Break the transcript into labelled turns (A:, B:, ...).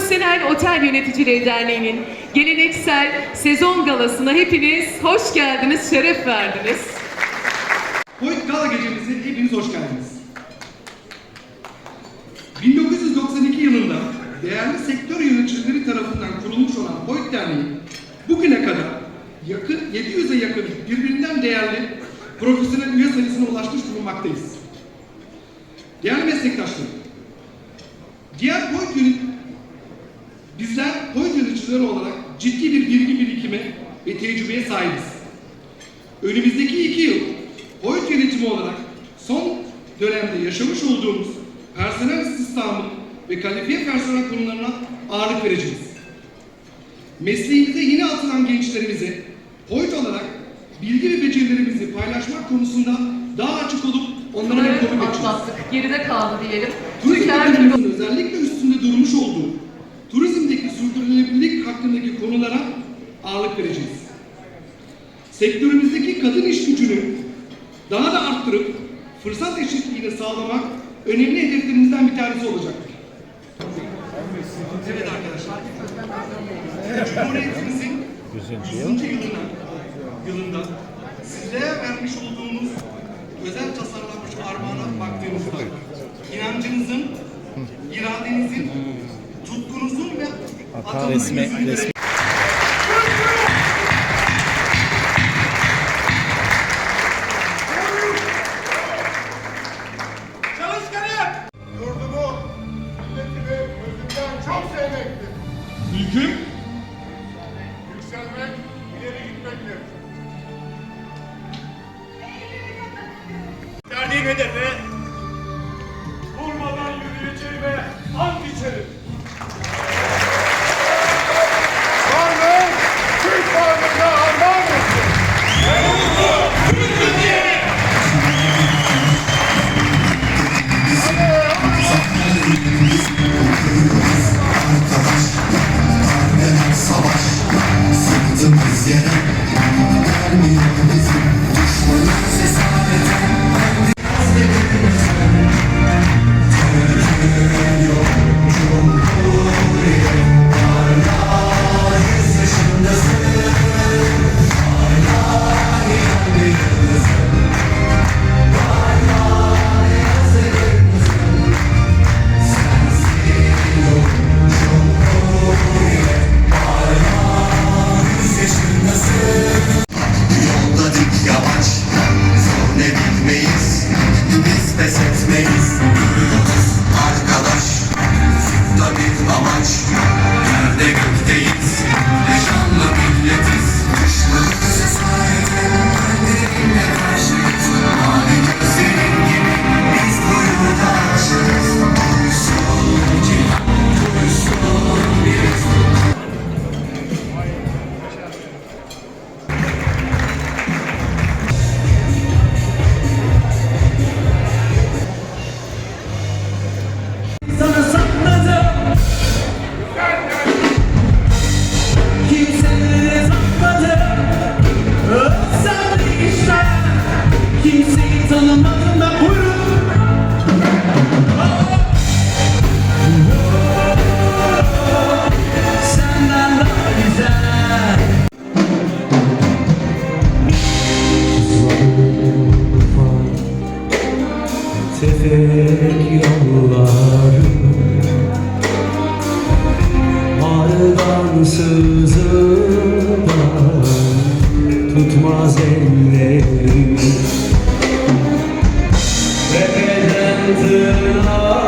A: Profesyonel Otel Yöneticileri Derneği'nin geleneksel sezon galasına hepiniz hoş geldiniz, şeref verdiniz.
B: Hoyt Gala gecemize hepiniz hoş geldiniz. 1992 yılında değerli sektör yöneticileri tarafından kurulmuş olan Hoyt Derneği bugüne kadar yakın 700'e yakın birbirinden değerli profesyonel üye sayısına ulaşmış bulunmaktayız. Değerli meslektaşlarım, diğer Hoyt yönet Yöneticileri olarak ciddi bir bilgi birikimi ve tecrübeye sahibiz. Önümüzdeki iki yıl Hoyt yönetimi olarak son dönemde yaşamış olduğumuz personel istihdamı ve kalifiye personel konularına ağırlık vereceğiz. Mesleğimize yeni atılan gençlerimize Hoyt olarak bilgi ve becerilerimizi paylaşmak konusunda daha açık olup onlara
A: Bunları
B: konu geçeceğiz.
A: atlattık, geride kaldı diyelim.
B: Turizm özellikle üstünde durmuş olduğu hakkındaki konulara ağırlık vereceğiz. Sektörümüzdeki kadın iş gücünü daha da arttırıp fırsat eşitliğini sağlamak önemli hedeflerimizden bir tanesi olacaktır. Evet arkadaşlar. Cumhuriyetimizin 100. yılına, yılında sizlere vermiş olduğumuz özel tasarlanmış armağana baktığımızda inancınızın, iradenizin, tutkunuzun ve
C: Özümden çok sevmektir.
B: Ülküm,
C: Yükselmek, ileri gitmektir. Verdiğim hedefe
D: Ansızından tutmaz ellerim. Tepeden tırnağa